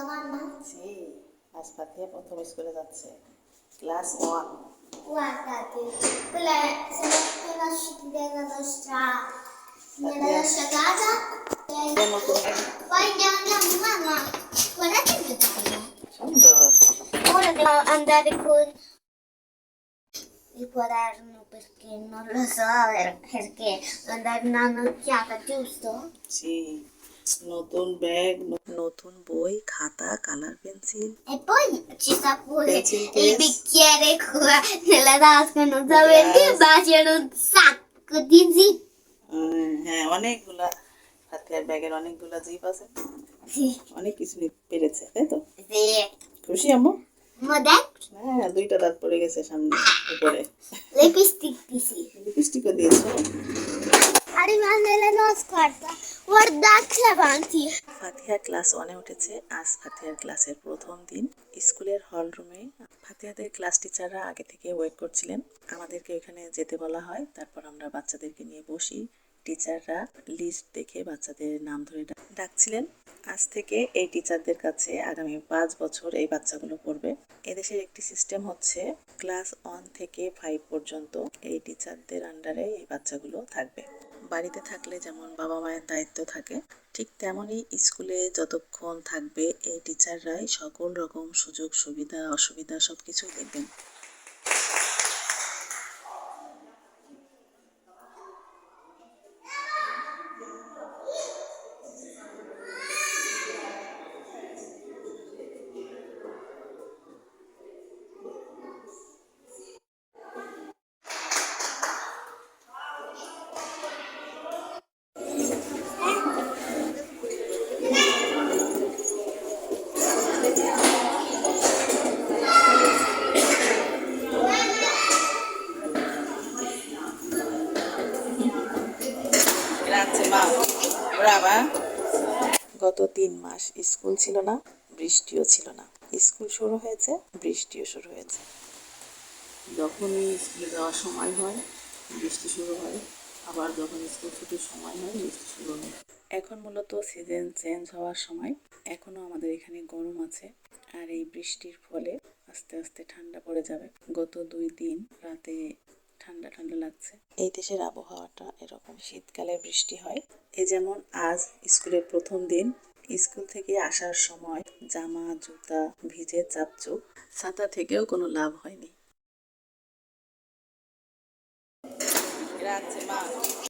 না জি আজ পাতিয়া প্রথম স্কুলে যাচ্ছে class one Guardate, quella è, se non è la sci della nostra, nella nostra casa. এটা নতুন Poi andiamo, andiamo, mamma. Guardate che bello. সুন্দর Ora devo andare con il quaderno perché non lo so perché devo andare una nocchiata, giusto? জি নতুন bag নতুন বই খাতা colour pencil E poi ci sta pure Pencil il case. bicchiere qua nella tasca, non so perché, Yes. ma c'era un sacco di zip. হ্যাঁ অনেকগুলা হাতিয়ার ব্যাগের অনেকগুলা zip আছে অনেক কিছু পেরেছে তাই তো. খুশি আম্মু হ্যাঁ দুইটা দাঁত পড়ে গেছে সামনে উপরে. লিপস্টিকও দিয়েছে Arriva nella nostra guarda, guardate avanti. Fatiha class ওয়ানে উঠেছে। আজ ফাতিহার ক্লাসের প্রথম দিন। স্কুলের হল রুমে ফাতিহাদের ক্লাস টিচাররা আগে থেকে ওয়েট করছিলেন। আমাদেরকে ওখানে যেতে বলা হয়। তারপর আমরা বাচ্চাদেরকে নিয়ে বসি। টিচাররা লিস্ট দেখে বাচ্চাদের নাম ধরে ডাক- ডাকছিলেন। আজ থেকে এই টিচারদের কাছে আগামী পাঁচ বছর এই বাচ্চাগুলো পড়বে। এদেশের একটি সিস্টেম হচ্ছে ক্লাস ওয়ান থেকে ফাইভ পর্যন্ত এই টিচারদের আন্ডারে এই বাচ্চাগুলো থাকবে। বাড়িতে থাকলে যেমন বাবা মায়ের দায়িত্ব থাকে, ঠিক তেমনই স্কুলে যতক্ষণ থাকবে এই টিচাররাই সকল রকম সুযোগ সুবিধা অসুবিধা সব কিছুই দেখবেন। গত তিন মাস স্কুল ছিল না, বৃষ্টিও ছিল না। স্কুল শুরু হয়েছে, বৃষ্টিও শুরু হয়েছে। যখনই স্কুলে যাওয়ার সময় হয়, বৃষ্টি শুরু হয়। আবার যখন স্কুল ছুটির সময় হয়, বৃষ্টি শুরু হয়। এখন মূলত সিজন চেঞ্জ হওয়ার সময়। এখনও আমাদের এখানে গরম আছে, আর এই বৃষ্টির ফলে আস্তে আস্তে ঠান্ডা পড়ে যাবে। গত দুই দিন রাতে ঠান্ডা ঠান্ডা লাগছে। এই দেশের আবহাওয়াটা এরকম শীতকালে বৃষ্টি হয়। এ যেমন আজ স্কুলের প্রথম দিন স্কুল থেকে আসার সময় জামা জুতা ভিজে চাপচুপ ছাতা থেকেও কোনো লাভ হয়নি। রাখছে মা।